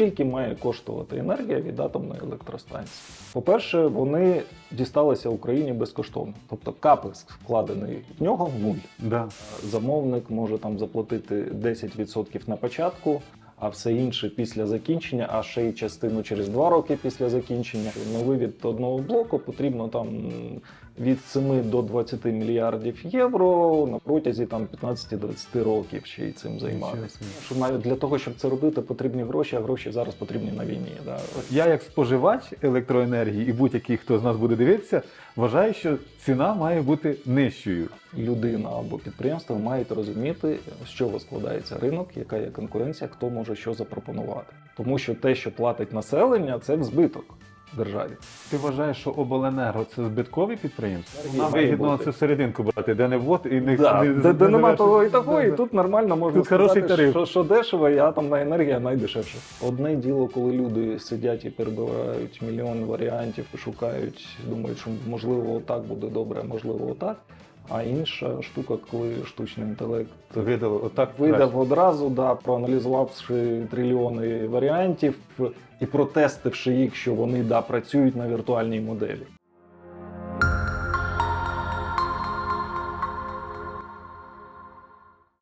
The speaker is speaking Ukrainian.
Скільки має коштувати енергія від атомної електростанції? По-перше, вони дісталися Україні безкоштовно. Тобто капекс вкладений в нього нуль. Да. Замовник може там заплатити 10% на початку, а все інше після закінчення, а ще й частину через 2 роки після закінчення. На вивід одного блоку потрібно там від 7 до 20 мільярдів євро на протязі там 15-20 років ще й цим займатися. Що навіть для того, щоб це робити, потрібні гроші, а гроші зараз потрібні на війні. Да. Я, як споживач електроенергії, і будь-який, хто з нас буде дивитися, вважаю, що ціна має бути нижчою. людина або підприємство мають розуміти, з чого складається ринок, яка є конкуренція, хто може що запропонувати. Тому що те, що платить населення, це в збиток державі. Ти вважаєш, що обленерго це збиткові підприємства? Нам вигідно це серединку брати, де не ввод і не, Да, не, де, де не нема того і того, і тут нормально можна Тут хороший сказати, тариф. що, що дешево, і атомна енергія найдешевша. Одне діло, коли люди сидять і перебирають мільйон варіантів, шукають, думають, що можливо отак буде добре, а можливо отак. А інша штука, коли штучний інтелект видав отак видав одразу, да, проаналізувавши трильйони варіантів і протестивши їх, що вони да, працюють на віртуальній моделі.